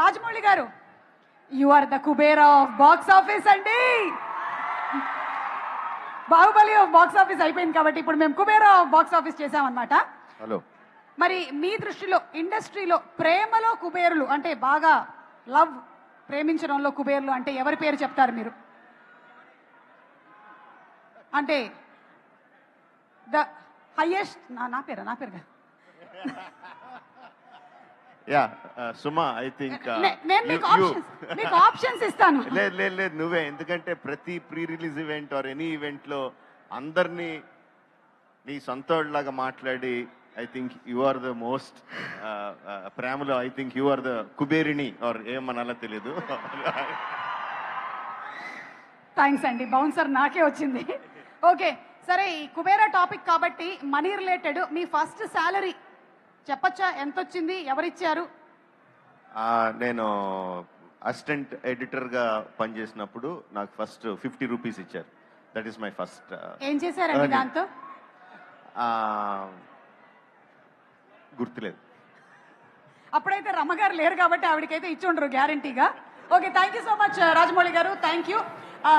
రాజమౌళి గారు you are the Kubera of box office అండి. Baahubali of box office అయిపోయింది కాబట్టి ఇప్పుడు మేము కుబేరా ఆఫ్ బాక్స్ ఆఫీస్ చేసామన్నమాట హలో. మరి మీ దృష్టిలో ఇండస్ట్రీలో ప్రేమలో కుబేరులు అంటే బాగా లవ్ ప్రేమించడంలో కుబేరులు అంటే ఎవరి పేరు చెప్తారు మీరు? అంటే ద హైయెస్ట్ నా నా పేరు నా పేరు. యా సుమా ఐ థింక్ నేను మీకు ఆప్షన్స్ మీకు ఆప్షన్స్ ఇస్తాను. లేదు లేదు లేదు నువ్వే. ఎందుకంటే ప్రతి pre release event or any ఈవెంట్లో అందరినీ నీ సొంత వాళ్ళలాగా మాట్లాడి I think you are the most ప్రేమలో I think you are the కుబేరిణి or ఏమనాలో తెలియదు థ్యాంక్స్ అండి. బౌన్సర్ నాకే వచ్చింది. ఓకే సరే ఈ కుబేరా టాపిక్ కాబట్టి మనీ రిలేటెడ్ మీ ఫస్ట్ శాలరీ చెప్పచ్చా? ఎంత వచ్చింది ఎవరిచ్చారు నేను అసిస్టెంట్ ఎడిటర్గా పనిచేసినప్పుడు నాకు ఫస్ట్ ఫిఫ్టీ రూపీస్ ఇచ్చారు. దట్ ఈస్ మై ఫస్ట్ ఏం చేశారండి. దాంతో? గుర్తులేదు. అప్పుడైతే రమ్మగారు లేరు కాబట్టి ఆవిడకైతే ఇచ్చుండ్రు గ్యారంటీగా. Okay thank you so much Rajamouli గారు. Thank you